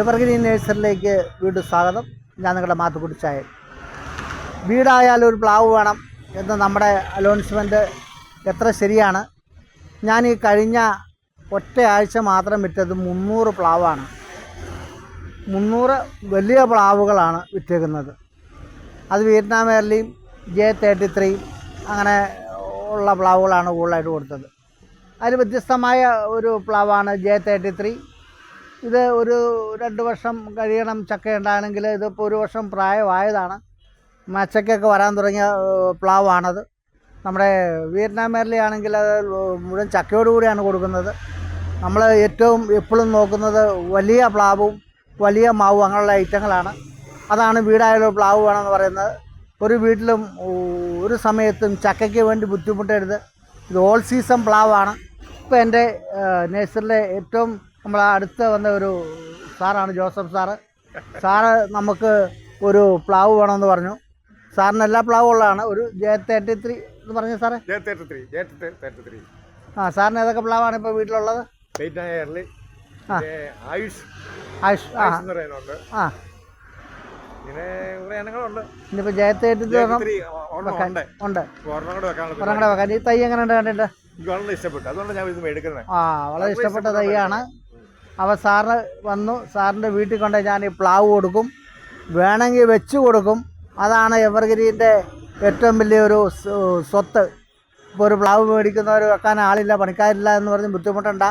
Evergreen നേഴ്സറിലേക്ക് വീണ്ടും സ്വാഗതം. ഞാൻ നിങ്ങളുടെ മാത്തുക്കുട്ടി ചായൻ. വീടായാലും ഒരു പ്ലാവ് വേണം എന്ന് നമ്മുടെ അലോൺസ്മെന്റ് എത്ര ശരിയാണ്? ഞാൻ ഈ കഴിഞ്ഞ ഒറ്റ ആഴ്ച മാത്രം വിറ്റത് മുന്നൂറ് പ്ലാവാണ്. മുന്നൂറ് വലിയ പ്ലാവുകളാണ് വിറ്റേക്കുന്നത്. അത് വിയറ്റ്നാം എയർലിയും ജെ തേർട്ടി ത്രീ അങ്ങനെ ഉള്ള പ്ലാവുകളാണ് കൂടുതലായിട്ട് കൊടുത്തത്. അതിൽ വ്യത്യസ്തമായ ഒരു പ്ലാവാണ് ജെ തേർട്ടി ത്രീ ഇത് ഒരു രണ്ട് വർഷം കഴിയണം ചക്ക ഉണ്ടാകണമെങ്കിൽ ഇതിപ്പോൾ ഒരു വർഷം പ്രായമായതാണ്. മച്ചക്കൊക്കെ വരാൻ തുടങ്ങിയ പ്ലാവാണത്. നമ്മുടെ വിയറ്റ്നാം ആണെങ്കിൽ അത് മുഴുവൻ ചക്കയോടുകൂടിയാണ് കൊടുക്കുന്നത്. നമ്മൾ ഏറ്റവും എപ്പോഴും നോക്കുന്നത് വലിയ പ്ലാവും വലിയ മാവും അങ്ങനെയുള്ള ഐറ്റങ്ങളാണ്. അതാണ് വീടായാലും പ്ലാവ് വേണമെന്ന് പറയുന്നത്. ഒരു വീട്ടിലും ഒരു സമയത്തും ചക്കയ്ക്ക് വേണ്ടി ബുദ്ധിമുട്ടരുത്. ഇത് ഓൾ സീസൺ പ്ലാവാണ്. ഇപ്പോൾ എന്റെ നേഴ്സറിലെ ഏറ്റവും നമ്മൾ അടുത്ത് വന്ന ഒരു സാറാണ് ജോസഫ് സാറ്. സാറ് നമുക്ക് ഒരു പ്ലാവ് വേണമെന്ന് പറഞ്ഞു. സാറിന് എല്ലാ പ്ലാവും ഉള്ളതാണ്. ഒരു ജെ തേർട്ടി ത്രീ എന്ന് പറഞ്ഞു സാറേ? ആ സാറിന് ഏതൊക്കെ പ്ലാവാണ് ഇപ്പോൾ വീട്ടിലുള്ളത്. ആയുഷ് ആയുഷ് ആ. ആ. ഉണ്ട്. ഒരെണ്ണം വെക്കാൻ. ഈ തൈ എങ്ങനെയുണ്ട് കണ്ടിട്ട്? ഇഷ്ടപ്പെട്ടു. അതുകൊണ്ട് ഞാൻ ഇത് ആ വളരെ ഇഷ്ടപ്പെട്ട തൈയാണ്. അവ സാറ് വന്നു. സാറിന്റെ വീട്ടിൽ കൊണ്ട് ഞാൻ ഈ പ്ലാവ് കൊടുക്കും. വേണമെങ്കിൽ വെച്ച് കൊടുക്കും. അതാണ് എവർഗ്രീന്റെ ഏറ്റവും വലിയൊരു സ്വ- സ്വത്ത്. ഇപ്പോൾ ഒരു പ്ലാവ് മേടിക്കുന്നവർ വെക്കാൻ ആളില്ല പണിക്കാരില്ല എന്ന് പറഞ്ഞ് ബുദ്ധിമുട്ടണ്ട.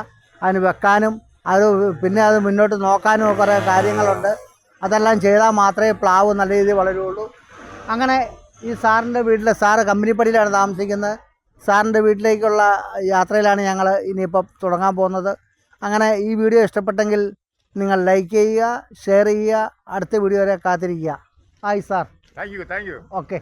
അതിന് വെക്കാനും അത് പിന്നെ അത് മുന്നോട്ട് നോക്കാനും കുറേ കാര്യങ്ങളുണ്ട്. അതെല്ലാം ചെയ്താൽ മാത്രമേ പ്ലാവ് നല്ല രീതിയിൽ വളരുള്ളൂ. അങ്ങനെ ഈ സാറിന്റെ വീട്ടിൽ സാറ് കമ്പനിപ്പടിയിലാണ് താമസിക്കുന്നത്. സാറിന്റെ വീട്ടിലേക്കുള്ള യാത്രയിലാണ് ഞങ്ങൾ ഇനിയിപ്പം തുടങ്ങാൻ പോകുന്നത്. അങ്ങനെ ഈ വീഡിയോ ഇഷ്ടപ്പെട്ടെങ്കിൽ നിങ്ങൾ ലൈക്ക് ചെയ്യുക ഷെയർ ചെയ്യുക അടുത്ത വീഡിയോ വരെ കാത്തിരിക്കുക. Hi sir thank you thank you okay